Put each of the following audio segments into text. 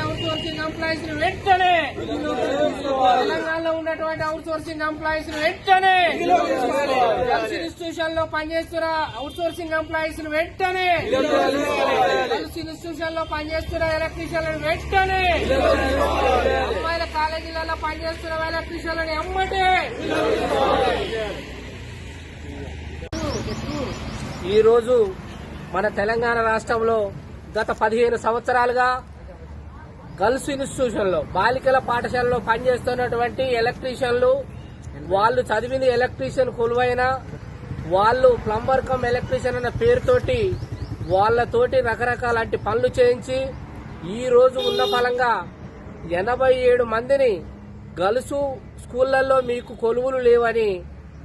Out వెంటనే తెలంగాణలో ఉన్నటువంటి అవుట్ సోర్సింగ్ ఎంప్లాయీస్ వెంటనే గల్స్ ఇన్స్టిట్యూషన్లో పనిచేస్తున్న అవుట్ సోర్సింగ్ ఎంప్లాయీస్ వెంటనే గల్స్ ఇన్స్టిట్యూషన్లో పనిచేస్తున్న ఎలక్ట్రీషియన్లను వెంటనే అమ్మాయిల కాలేజీలలో పనిచేస్తున్న ఎలక్ట్రీషియన్లను ఎమ్మటే ఈ రోజు మన తెలంగాణ రాష్ట్రంలో గత పదిహేను సంవత్సరాలుగా గర్ల్స్ ఇన్స్టిట్యూషన్లో బాలికల పాఠశాలలో పనిచేస్తున్నటువంటి ఎలక్ట్రీషియన్లు వాళ్ళు చదివింది ఎలక్ట్రీషియన్ కొలువైన వాళ్ళు ప్లంబర్ కమ్ ఎలక్ట్రీషియన్ అన్న పేరుతోటి వాళ్ళతోటి రకరకాలంటి పనులు చేయించి ఈ రోజు ఉన్న ఫలంగా ఎనభై ఏడు మందిని గలుసు స్కూళ్ళలో మీకు కొలువులు లేవని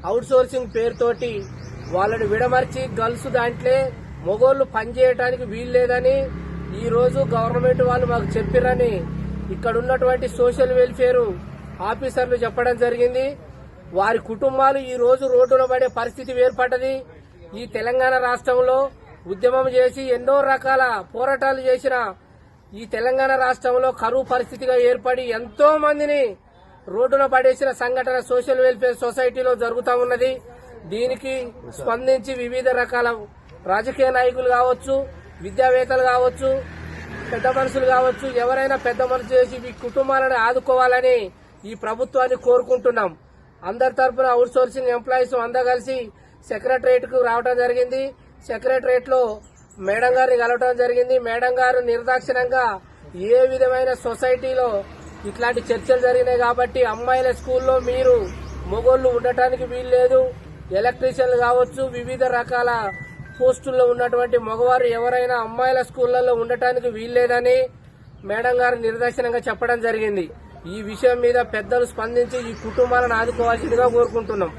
అవుట్సోర్సింగ్ పేరుతోటి వాళ్ళని విడమర్చి గర్ల్స్ దాంట్లో మొగోళ్ళు పనిచేయడానికి వీల్లేదని ఈ రోజు గవర్నమెంట్ వాళ్ళు మాకు చెప్పిరని ఇక్కడ ఉన్నటువంటి సోషల్ వెల్ఫేర్ ఆఫీసర్లు చెప్పడం జరిగింది. వారి కుటుంబాలు ఈ రోజు రోడ్డున పడే పరిస్థితి ఏర్పడ్డది ఈ తెలంగాణ రాష్ట్రంలో ఉద్యమం చేసి ఎన్నో రకాల పోరాటాలు చేసిన ఈ తెలంగాణ రాష్ట్రంలో కరువు పరిస్థితిగా ఏర్పడి ఎంతో మందిని రోడ్డున పడేసిన సంఘటన సోషల్ వెల్ఫేర్ సొసైటీలో జరుగుతూ ఉన్నది. దీనికి స్పందించి వివిధ రకాల రాజకీయ నాయకులు కావచ్చు విద్యావేత్తలు కావచ్చు పెద్ద మనుషులు కావచ్చు ఎవరైనా పెద్ద మనసు చేసి మీ కుటుంబాలను ఆదుకోవాలని ఈ ప్రభుత్వాన్ని కోరుకుంటున్నాం. అందరి తరపున అవుట్ సోర్సింగ్ ఎంప్లాయీస్ అందరూ కలిసి సెక్రటరేట్కు రావడం జరిగింది. సెక్రటరేట్లో మేడం గారిని కలవడం జరిగింది. మేడం గారు నిర్దాక్షిణంగా ఏ విధమైన సొసైటీలో ఇట్లాంటి చర్చలు జరిగినాయి కాబట్టి అమ్మాయిల స్కూల్లో మీరు మొగోళ్ళు ఉండటానికి వీలు లేదు ఎలక్ట్రీషియన్లు కావచ్చు వివిధ రకాల పోస్టుల్లో ఉన్నటువంటి మగవారు ఎవరైనా అమ్మాయిల స్కూళ్ళలో ఉండటానికి వీల్లేదని మేడం గారు నిర్దేశనంగా చెప్పడం జరిగింది. ఈ విషయం మీద పెద్దలు స్పందించి ఈ కుటుంబాలను ఆదుకోవాల్సిందిగా కోరుకుంటున్నాం.